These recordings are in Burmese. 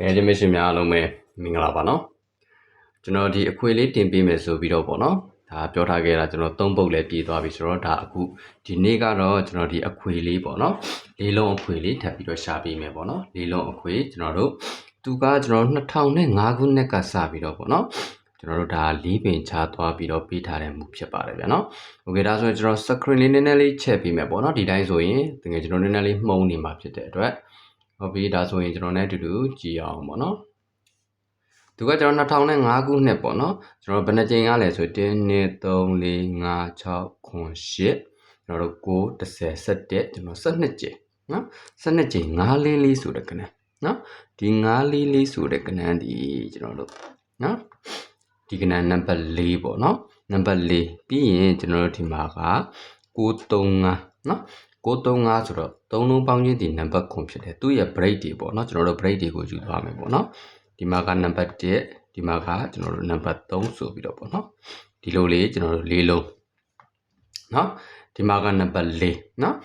ငယ်ချင်းမရှိများအားလုံးပဲမင်္ဂလာပါနော်ကျွန်တော်ဒီအခွေလေးတင်ပေးမယ်ဆိုပြီးတော့ပေါ့နော်ဒါပြောထားခဲ့တာကျွန်တော်သုံးပုတ်လည်းပြေးသွားပြီဆိုတော့ဒါအခုဒီနေ့ကတော့ကျွန်တော်ဒီအခွေလေးပေါ့နော်လေးလုံးအခွေလေးထပ်ပြီးတော့ရှာပေးမယ်ပေါ့နော်လေးလုံးအခွေကျွန်တော်တို့သူကကျွန်တော်2005ခုနှစ်ကစပြီးတော့ပေါ့နော်ကျွန်တော်တို့ဒါလေးပင်ချသွားပြီးတော့ပေးထားတဲ့မူဖြစ်ပါတယ်ဗျာနော်။ Okay ဒါဆိုရင်ကျွန်တော် screen လေးနည်းနည်းလေးချက်ပေးမယ်ပေါ့နော်ဒီတိုင်းဆိုရင်တကယ်ကျွန်တော်နည်းနည်းလေးမှုံနေမှာဖြစ်တဲ့အတွက် ဟုတ်ပြီဒါဆိုရင်ကျွန်တော်နဲ့အတူတူကြည့်အောင်ပေါ့နော်သူကကျွန်တော်2005ခုနှစ်ပေါ့နော်ကျွန်တော်ဘယ်နှကြိမ်ကလဲဆို1 2 3 4 5 6 9 8ကျွန်တော်တို့9 10 17ကျွန်တော်12ကြိမ်နော်12ကြိမ်9လေးလေးဆိုတဲ့ကနန်းနော်ဒီ9လေးလေးဆိုတဲ့ကနန်းဒီကျွန်တော်တို့နော်ဒီကနန်းနံပါတ်4ပေါ့နော်နံပါတ်4ပြီးရင်ကျွန်တော်တို့ဒီမှာက935နော် 635ဆိုတော့3လုံးပေါင်းချင်းဒီနံပါတ်ခွန်ဖြစ်တယ်သူ့ရဲ့ break တွေပေါ့နော်ကျွန်တော်တို့ break တွေကိုယူသွားမယ်ပေါ့နော်ဒီမှာကနံပါတ်1ဒီမှာကကျွန်တော်တို့နံပါတ်3ဆိုပြီးတော့ပေါ့နော်ဒီလိုလေးကျွန်တော်တို့၄လုံးနော်ဒီမှာကနံပါတ်4နော်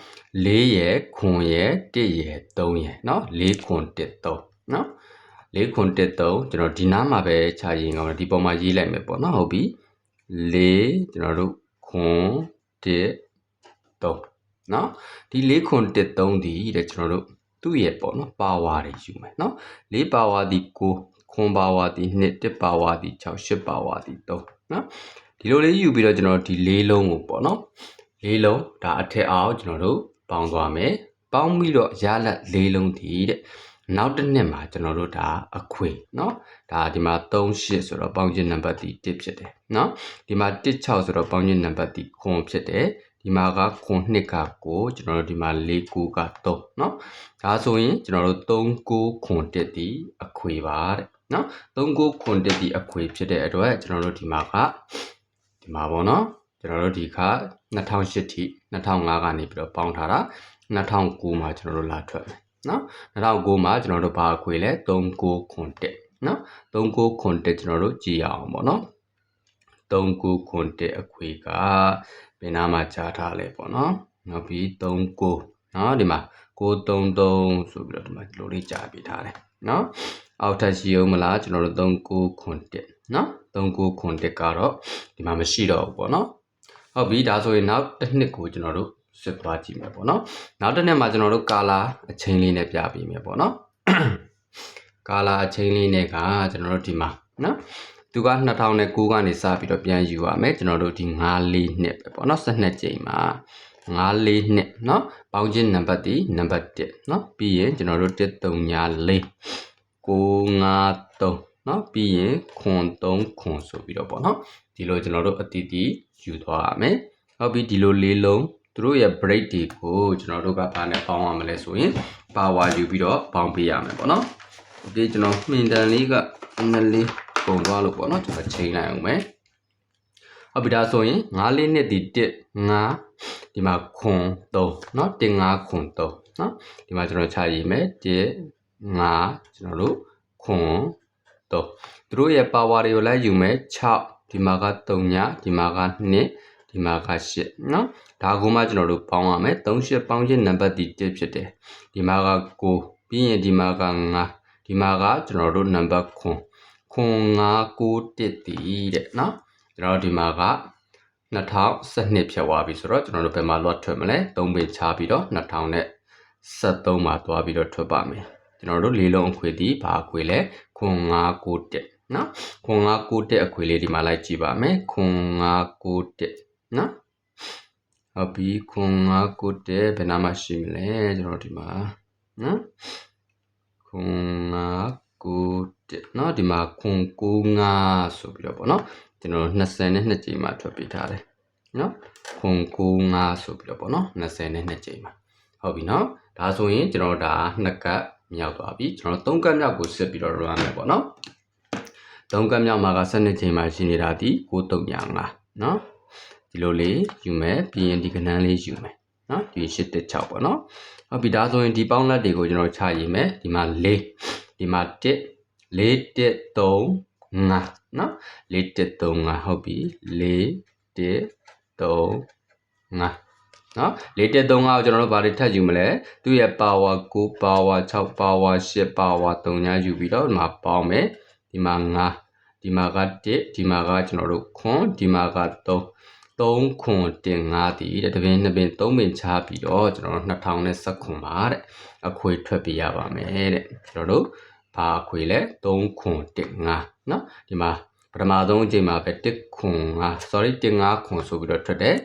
4ရယ်ခွန်ရယ်1ရယ်3ရယ်နော်4ခွန်1 3နော်4ခွန်1 3ကျွန်တော်ဒီနားမှာပဲခြာရင်ကောင်းတယ်ဒီပေါ်မှာရေးလိုက်မယ်ပေါ့နော်ဟုတ်ပြီ4ကျွန်တော်တို့ခွန်1 3 နော်ဒီ၄ခွန်1 3ဒီတဲ့ကျွန်တော်တို့သူ့ရဲ့ပေါ့နော်ပါဝါတွေယူမယ်နော်၄ပါဝါဒီ9ခွန်ပါဝါဒီ2 1ပါဝါဒီ6 8ပါဝါဒီ3နော်ဒီလိုလေးယူပြီးတော့ကျွန်တော်ဒီ၄လုံးကိုပေါ့နော်၄လုံးဒါအထက်အောင်ကျွန်တော်တို့ပေါင်းသွားမယ်ပေါင်းပြီးတော့ရလက်၄လုံးဒီတဲ့နောက်တစ်နှစ်မှာကျွန်တော်တို့ဒါအခွေเนาะဒါဒီမှာ38ဆိုတော့ပေါင်းခြင်းနံပါတ်ဒီ1ဖြစ်တယ်เนาะဒီမှာ16ဆိုတော့ပေါင်းခြင်းနံပါတ်ဒီခွန်ဖြစ်တယ် ဒီမှာကခွန်နှစ်ကကိုကျွန်တော်တို့ဒီမှာ၄9က3เนาะဒါဆိုရင်ကျွန်တော်တို့3 9ခွန်တက်ဒီအခွေပါတဲ့เนาะ3 9ခွန်တက်ဒီအခွေဖြစ်တဲ့အတွက်ကျွန်တော်တို့ဒီမှာကဒီမှာပေါ့နော်ကျွန်တော်တို့ဒီခါ2008ထိ2005ကနေပြီးတော့ပေါင်းထားတာ2009မှာကျွန်တော်တို့လာထွက်မယ်နော်2009မှာကျွန်တော်တို့ဘာအခွေလဲ39ခွန်တက်နော်39ခွန်တက်ကျွန်တော်တို့ကြည့်ရအောင်ပေါ့နော်39ခွန်တက်အခွေက ဘယ်နာမှာကြားထားလဲပေါ့နော်နောက်ပြီး39နော်ဒီမှာ933ဆိုပြီးတော့ဒီမှာဒီလိုလေးကြားပေးထားတယ်နော်အောက်ထပ်ရှိအောင်မလားကျွန်တော်တို့39ခွန်တက်နော်39ခွန်တက်ကတော့ဒီမှာမရှိတော့ဘူးပေါ့နော်ဟုတ်ပြီဒါဆိုရင်နောက်တစ်နှစ်ကိုကျွန်တော်တို့စစ်သွားကြည့်မယ်ပေါ့နော်နောက်တစ်နှစ်မှာကျွန်တော်တို့ကာလာအချိန်လေးနဲ့ပြပေးမယ်ပေါ့နော်ကာလာအချိန်လေးနဲ့ကကျွန်တော်တို့ဒီမှာနော် သူက2009ကနေစပြီးတော့ပြန်ယူရမယ်ကျွန်တော်တို့ဒီ9လေးနှစ်ပဲပေါ့နော်12ကြိမ်မှာ9လေးနှစ်เนาะပေါင်းခြင်းနံပါတ်ဒီနံပါတ်1เนาะပြီးရင်ကျွန်တော်တို့1334 953เนาะပြီးရင်ခွန်3ခွန်ဆိုပြီးတော့ပေါ့เนาะဒီလိုကျွန်တော်တို့အတီးတီးယူသွားရမယ်ဟုတ်ပြီဒီလိုလေးလုံးသူတို့ရဲ့ break တွေကိုကျွန်တော်တို့ကဘာနဲ့ပေါင်းရမလဲဆိုရင် power ယူပြီးတော့ပေါင်းပေးရမယ်ပေါ့เนาะโอเคကျွန်တော်မှင်တန်လေးကနည်းန ည်းလေးပုံသွားလို့ပေါ့နော်ကျွန်တော်ချိန်လိုက်အောင်မယ်ဟုတ်ပြီဒါဆိုရင်9လေးနှစ်ဒီ1 5ဒီမှာခွန်3เนาะ1 5ခွန်3เนาะဒီမှာကျွန်တော်ခြာရေးမယ်1 5ကျွန်တော်တို့ခွန်3သူတို့ရဲ့ power တွေကိုလိုက်ယူမယ်6ဒီမှာက3ညဒီမှာက2ဒီမှာက8เนาะဒါကိုမှကျွန်တော်တို့ပေါင်းရမယ်3 8ပေါင်းခြင်းနံပါတ်ဒီ1ဖြစ်တယ်ဒီမှာက9ပြီးရင်ဒီမှာက5ဒီမှာကကျွန်တော်တို့နံပါတ်9 ခွန်991တည်တဲ့เนาะကျွန်တော်ဒီမှာက2012ဖြတ်သွားပြီဆိုတော့ကျွန်တော်တို့ဘယ်မှာ lot ထွက်မလဲ3ပေချပြီးတော့2073မှာသွားပြီးတော့ထွက်ပါမယ်ကျွန်တော်တို့လေးလုံးအခွေဒီဘာအခွေလဲခွန်991เนาะခွန်991အခွေလေးဒီမှာလိုက်ကြည့်ပါမယ်ခွန်991เนาะဟုတ်ပြီခွန်991ဘယ်နာမှရှိမလဲကျွန်တော်ဒီမှာနော်ခွန်9 1 เนาะဒီမှာခွန်95ဆိုပြီးတော့ပေါ့เนาะကျွန်တော်20နဲ့2ကြိမ်မှာထွက်ပေးထားတယ်เนาะခွန်95ဆိုပြီးတော့ပေါ့เนาะ20နဲ့2ကြိမ်မှာဟုတ်ပြီเนาะဒါဆိုရင်ကျွန်တော်ဒါနှစ်ကပ်မြောက်သွားပြီကျွန်တော်3ကပ်မြောက်ကိုစစ်ပြီးတော့ run မယ်ပေါ့เนาะ3ကပ်မြောက်မှာက12ကြိမ်မှာရှိနေတာဒီ935เนาะဒီလိုလေးယူမယ်ပြီးရင်ဒီကဏန်းလေးယူမယ်เนาะဒီ816ပေါ့เนาะဟုတ်ပြီဒါဆိုရင်ဒီပေါင်းလက်တွေကိုကျွန်တော်ချရေးမယ်ဒီမှာ4ဒီမှာ1 4 1 3 5နော်4 1 3 5ဟုတ်ပြီ4 1 3 5နော်လေးတက်3ကကိုကျွန်တော်တို့ဘာတွေထပ်ယူမလဲသူ့ရဲ့ power 9 power 6 power 10 power 3ညာယူပြီးတော့ဒီမှာပေါင်းမယ်ဒီမှာ9ဒီမှာက1ဒီမှာကကျွန်တော်တို့ခွန်ဒီမှာက3 3ခွန်တင်5တီတဲ့တပင်းနှစ်ပင်3ပင်ချပြီးတော့ကျွန်တော်တို့2019ခွန်ပါတဲ့အခွေထွက်ပြရပါမယ်တဲ့ကျွန်တော်တို့ဘာ အခွေလဲ3ခွန်တင်5เนาะဒီမှာပထမဆုံးအချိန်မှာပဲ1ခွန်5 sorry တင်5ခွန်ဆိုပြီးတော့ထွက်တယ်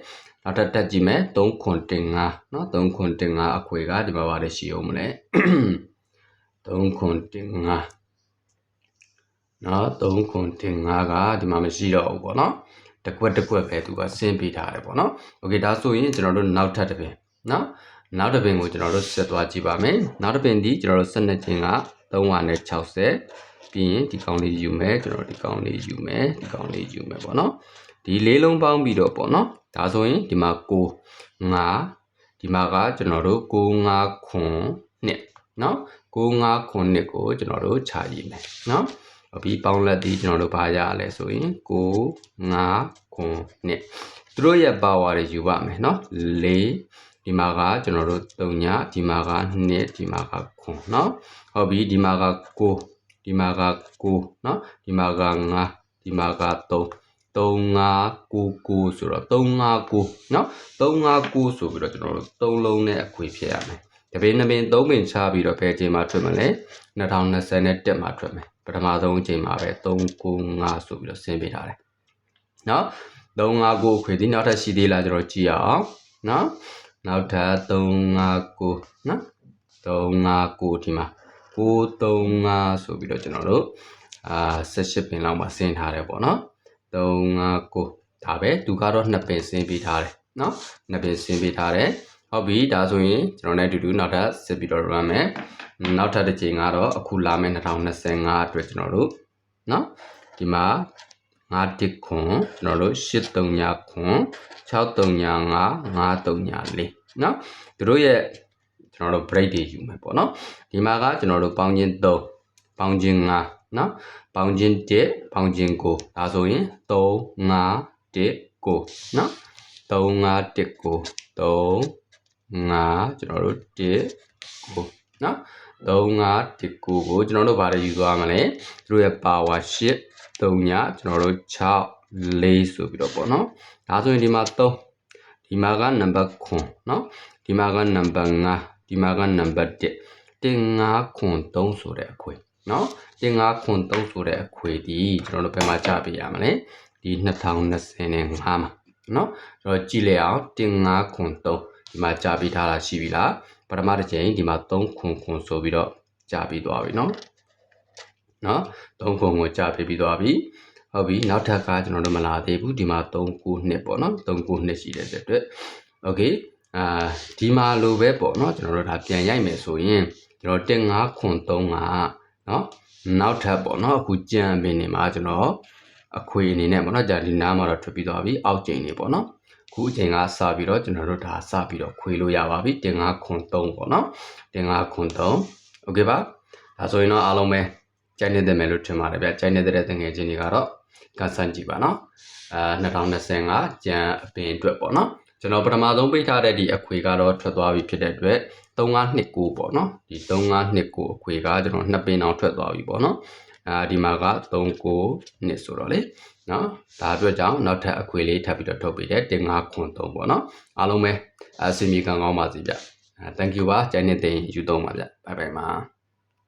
နောက်ထပ်တက်ကြည့်မယ်3ခွန်တင်5เนาะ3ခွန်တင်5အခွေကဒီမှာပါတယ်ရှိအောင်မလဲ3ခွန်တင်5နော်3ခွန်တင်5ကဒီမှာမရှိတော့ဘူးပေါ့နော်တကွက်တကွက်ပဲသူကဆင်းပေးထားတယ်ပေါ့နော်โอเคဒါဆိုရင်ကျွန်တော်တို့နောက်ထပ်တစ်ပင်နော်နောက်တစ်ပင်ကိုကျွန်တော်တို့ဆက်သွားကြည့်ပါမယ်နောက်တစ်ပင်ဒီကျွန်တော်တို့12ချင်းက 360ပြီးရင်ဒီကောင်လေးယူမယ်ကျွန်တော်ဒီကောင်လေးယူမယ်ဒီကောင်လေးယူမယ်ပေါ့နော်ဒီလေးလုံးပေါင်းပြီးတော့ပေါ့နော်ဒါဆိုရင်ဒီမှာ6 9ဒီမှာကကျွန်တော်တို့6 9ခွန်နှစ်နော်6 9ခွန်နှစ်ကိုကျွန်တော်တို့ခြာရည်မယ်နော်အပြီးပေါင်းလက်ပြီးကျွန်တော်တို့ဘာရလဲဆိုရင်6 9ခွန်နှစ်သူတို့ရဲ့ power တွေယူပါမယ်နော်4 ဒီမှာကကျွန်တော်တို့3ညဒီမှာက2ဒီမှာကခွန်เนาะဟုတ်ပြီဒီမှာက9ဒီမှာက9เนาะဒီမှာက5ဒီမှာက3 3599ဆိုတော့359เนาะ359ဆိုပြီးတော့ကျွန်တော်တို့3လုံးနဲ့အခွေဖြစ်ရမယ်တပင်းနှစ်ပင်သုံးပင်ချပြီးတော့ဘယ်ချိန်မှာထွက်မလဲ2021မှာထွက်မယ်ပထမဆုံးအချိန်မှာပဲ395ဆိုပြီးတော့ဆင်းပေးထားတယ်เนาะ359ခွေဒီနောက်ထပ်ရှိသေးလားကျွန်တော်ကြည့်အောင်เนาะ နောက်ထပ်359နော်359ဒီမှာ935ဆိုပြီးတော့ကျွန်တော်တို့အာ18ပင်လောက်မှာဆင်းထားတယ်ပေါ့နော်359ဒါပဲသူကတော့2ပင်ဆင်းပြီးထားတယ်နော်2ပင်ဆင်းပြီးထားတယ်ဟုတ်ပြီဒါဆိုရင်ကျွန်တော်လည်းအတူတူနောက်ထပ်စစ်ပြီးတော့ run မယ်နောက်ထပ်တစ်ချိန်ကတော့အခုလာမယ့်2025အတွက်ကျွန်တော်တို့နော်ဒီမှာ 5တစ်ခွန်ကျွန်တော်တို့8 3ညခွန်6 3ည5 5 3ည4เนาะသူတို့ရဲ့ကျွန်တော်တို့ break တွေယူမယ်ပေါ့เนาะဒီမှာကကျွန်တော်တို့ပေါင်းခြင်း3ပေါင်းခြင်း5เนาะပေါင်းခြင်း1ပေါင်းခြင်း9ဒါဆိုရင်3 5 1 9เนาะ3 5 1 9 3 5ကျွန်တော်တို့1 9เนาะ35 1 9ကိုကျွန်တော်တို့ဗားရယူသွားမလဲသူတို့ရဲ့ power 8 3ညကျွန်တော်တို့6 4ဆိုပြီးတော့ပေါ့နော်ဒါဆိုရင်ဒီမှာ3ဒီမှာကနံပါတ်9เนาะဒီမှာကနံပါတ်5ဒီမှာကနံပါတ်1တင်5ခွန်3ဆိုတဲ့အခွေเนาะတင်5ခွန်3ဆိုတဲ့အခွေဒီကျွန်တော်တို့ဘယ်မှာကြပြရမလဲဒီ2025မှာเนาะကျွန်တော်ကြည့်လိုက်အောင်တင်5ခွန်3ဒီမှာကြာပြီးထားတာရှိပြီလားပထမတစ်ချိန်ဒီမှာ3ခွန်ခွန်ဆိုပြီးတော့ကြာပြီးသွားပြီเนาะ နော်3ခုကိုကြာပေးပြီးသွားပြီဟုတ်ပြီနောက်ထပ်ကကျွန်တော်တို့မလာသေးဘူးဒီမှာ392ပေါ့နော်392ရှိတဲ့အတွက် okay အာဒီမှာလိုပဲပေါ့နော်ကျွန်တော်တို့ဒါပြန်ရိုက်မယ်ဆိုရင်ကျွန်တော်15ခွန်3ကနော်နောက်ထပ်ပေါ့နော်အခုကြံပင်နေမှာကျွန်တော်အခွေအနေနဲ့ပေါ့နော်ကြာဒီနားမှာတော့ထွက်ပြီးသွားပြီအောက်ကျိန်နေပေါ့နော်ခုအချိန်ကစပြီးတော့ကျွန်တော်တို့ဒါစပြီးတော့ခွေလို့ရပါပြီ15ခွန်3ပေါ့နော်15ခွန်3 okay ပါဒါဆိုရင်တော့အားလုံးပဲ ကြိုက်နေတဲ့မယ်လို့ထင်ပါတယ်ဗျကြိုက်နေတဲ့တငယ်ချင်းတွေကတော့ကဆန်းကြည့်ပါနော်အဲ2025ကျန်အပင်အတွက်ပေါ့နော်ကျွန်တော်ပထမဆုံးပိတ်ထားတဲ့ဒီအခွေကတော့ထွက်သွားပြီဖြစ်တဲ့အတွက်3529ပေါ့နော်ဒီ3529အခွေကကျွန်တော်နှစ်ပင်အောင်ထွက်သွားပြီပေါ့နော်အဲဒီမှာက39နှစ်ဆိုတော့လေနော်ဒါအတွက်ကြောင့်နောက်ထပ်အခွေလေးထပ်ပြီးတော့ထုတ်ပေးတယ်1593ပေါ့နော်အားလုံးပဲအစီမီကံကောင်းပါစေဗျ thank you ပါကျန်နေတဲ့ယူသုံးပါဗျ bye bye ပါ